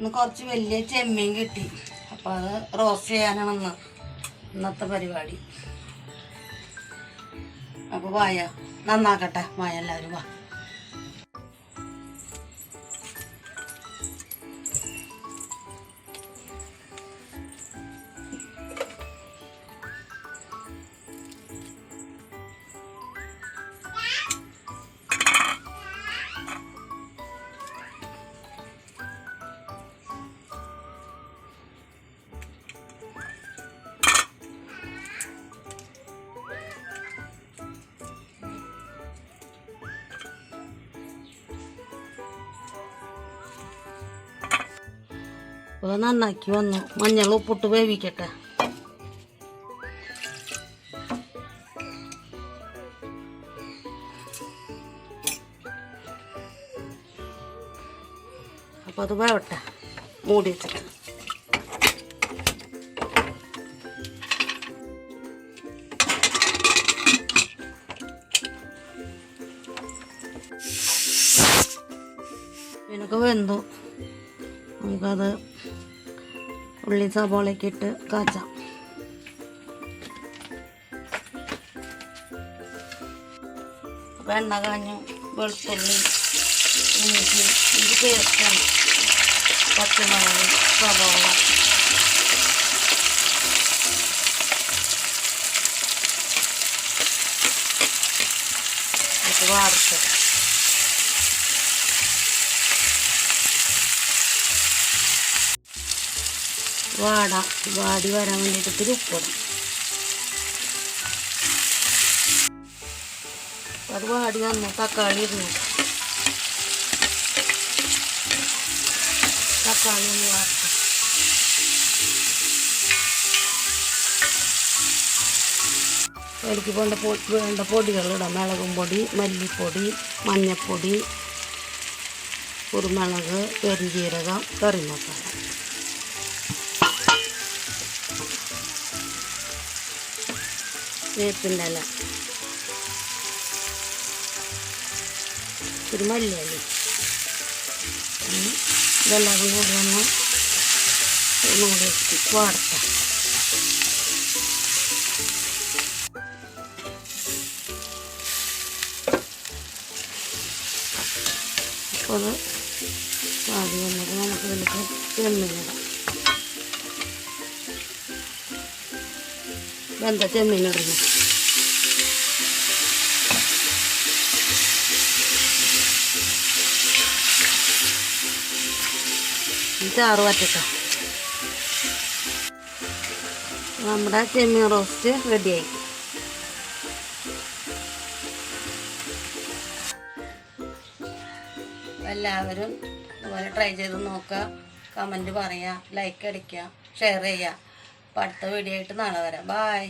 ഇന്ന് കുറച്ച് വലിയ ചെമ്മീൻ കിട്ടി. അപ്പോൾ അത് റോസ്റ്റ് ചെയ്യാനാണ് ഇന്ന് ഇന്നത്തെ പരിപാടി. അപ്പോൾ വായ നന്നാക്കട്ടെ. വായ എല്ലാവരും വാ. അപ്പോൾ നന്നാക്കി വന്നു. മഞ്ഞൾ ഉപ്പിട്ട് വേവിക്കട്ടെ. അപ്പോൾ അത് വേവട്ടെ. മൂടി വെച്ചിട്ട്. ഇതിനൊക്കെ വെന്തു. നമുക്കത് ഉള്ളി സബോളയൊക്കെ ഇട്ട് കാച്ചാം. അപ്പോൾ എണ്ണ കാഞ്ഞു വെളുത്തുള്ളി ഇഞ്ചി ഇഞ്ചി പേസ്റ്റാണ് പച്ചമുളക് സബോള ഇത് വാട വാടി വരാൻ വേണ്ടിയിട്ട് ഇത്തിരി ഉപ്പിടും അത് വാടി വന്നു തക്കാളി ഇരുന്നു തക്കാളി ഒന്ന് വാർത്ത എനിക്ക് വേണ്ട പൊ വേണ്ട പൊടികളിടാം മുളകും പൊടി മല്ലിപ്പൊടി മഞ്ഞൾപ്പൊടി കുരുമുളക് പെരുംജീരകം കറി മസാല വേപ്പിന്റെ ഇല ഒരു മല്ലിയല്ല ഇതെല്ലാം കൂടി ഒന്ന് ഒന്നുകൂടി വാർത്ത അപ്പോൾ അത് ആദ്യം വന്നിട്ട് നമുക്ക് ഇതിലേക്ക് ചെമ്മീനിടാം വെന്ത ചെമ്മീനിടുന്നു ചാറ് പറ്റട്ടോ നമ്മുടെ ചെമ്മീൻ റോസ്റ്റ് റെഡിയായി. എല്ലാവരും ഇതുപോലെ ട്രൈ ചെയ്ത് നോക്കുക. കമന്റ് പറയുക ലൈക്ക് അടിക്കുക ഷെയർ ചെയ്യുക. അടുത്ത വീഡിയോ ആയിട്ട് നാളെ വരാം. ബായ്